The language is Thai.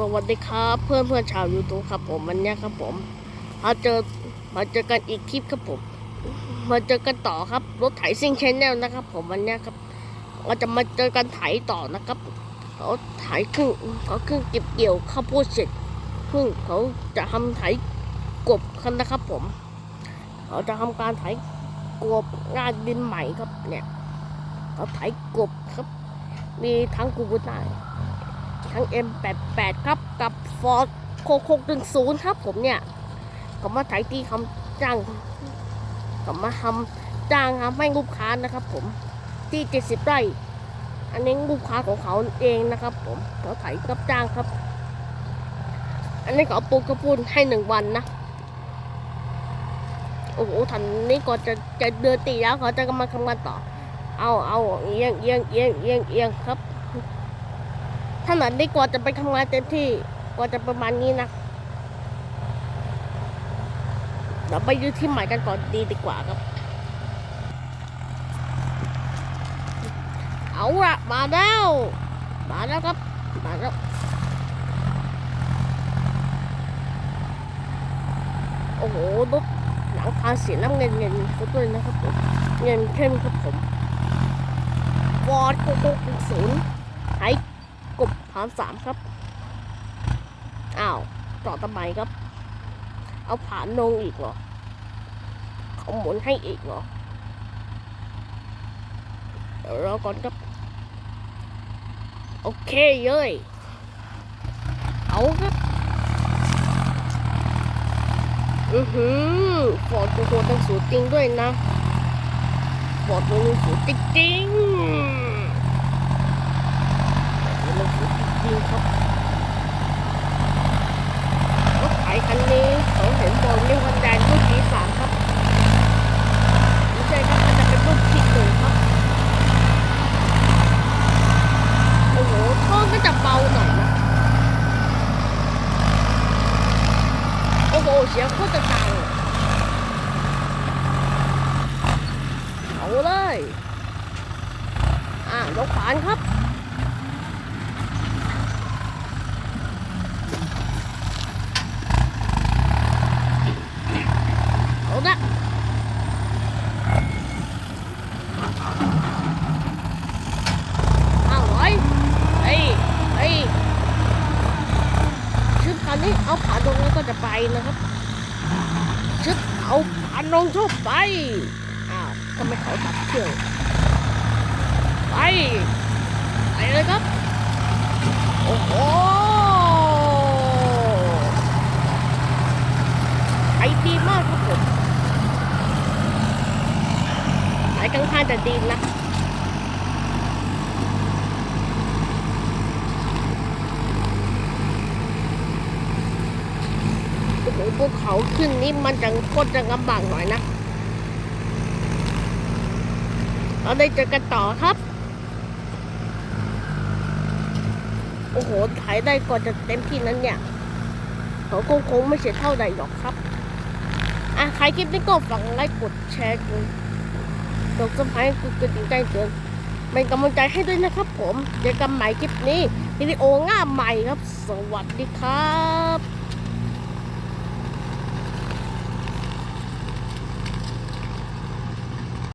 สวัสดีครับเพื่อนเพื่อนชาวยูทูบครับผมวันนี้ครับผมมาเจอมาเจอกันอีกคลิปครับผม มาเจอกันต่อครับรถไถซิ่งชแนลนะครับ ผมวันนี้ครับเราจะมาเจอกันไถต่อนะครับเขาไถครึ่งเขาครึ่งเก็บเกี่ยวข้าวโพดเสร็จครึ่งเขาจะทำไถกบกันนะครับ ผมเขาจะทำการไถกบงานดินใหม่ครับเนี่ยเขาไถกบครับ มีทั้งกูบูต้ ทั้ง M88 ครับ กับ Ford 6610ครับผมเนี่ยก็มาถ่ายที่คำจ้างก็มาทำจ้างครับให้ลูกค้านะครับผมที่ 70 ไร่อันนี้ลูกค้าของเขาเองนะครับ ผมเขาถ่ายกับจ้างครับ อันนี้เขาปูกระปุนให้หนึ่งวันนะโอ้โหทันนี้ก่อนจะจะเดือนตีแล้วเขาจะกำลังทำงานต่อ เอาเอาเอียงเอียงเอียงเอียงเอียงครับ ถนัดดีกว่าจะไปทำงานเต็มที่กว่าจะประมาณนี้นะเดี๋ยวไปดูที่ใหม่กันก่อนดีดีกว่าครับ เอาละมาแล้ว มาแล้วครับ มาแล้วโอ้โหรถหนังคาสีน้ำเงินเงินเขาด้วยนะครับผมเงินเข้มครับผมวอร์ดโกโก้ศูนย์ไฮ กบฐานสามครับ อ้าวต่อทำไมครับ เอาผานลงอีกเหรอ เขาหมุนให้อีกเหรอเดี๋ยวรอก่อนครับ โอเคเย้ยเอาครับ อือหือฟอร์ดโกโก้ตั้งสูตรจริงด้วยนะฟอร์ดโกโก้สูตรจริงๆ มันคือจริงครับรถไถคันนี้เขาเห็นบนนี่วันแดงรุ่นที่สามครับไม่ใช่ครับมันจะเป็นรุ่นที่หนึ่งครับ โอ้โหท่อก็จะเบาหน่อยนะ โอ้โห เสียงโคตรจะดังเอาเลย อะลงขวานครับเอาละห้าร้อยเฮ้ยเฮ้ยชุดคันนี้เอาผ่านลงแล้วก็จะไปนะครับ ชุดเอาผ่านลงชุบไป อ้าวทำไมเขาตัดเครื่องไป ไปเลยครับ โอ้โหไอดีมากครับผมไอ้ข้างๆจะดีนะ โอ้โหภูเขาขึ้นนี่มันจะโคตรจะลำบากหน่อยนะ เราได้เจอกันต่อครับ โอ้โหถ่ายได้ก่อนจะเต็มที่นั้นเนี่ยเขาคงคงไม่เสียเท่าใดหรอกครับ อะใครคลิปนี้ก็ฝากไลค์กดแชร์กดกดซับสไครต์กดกระดิ่งแจ้งเตือนเป็นกำลังใจให้ด้วยนะครับผม เจอกันใหม่คลิปนี้วิดีโอง่าใหม่ครับ สวัสดีครับ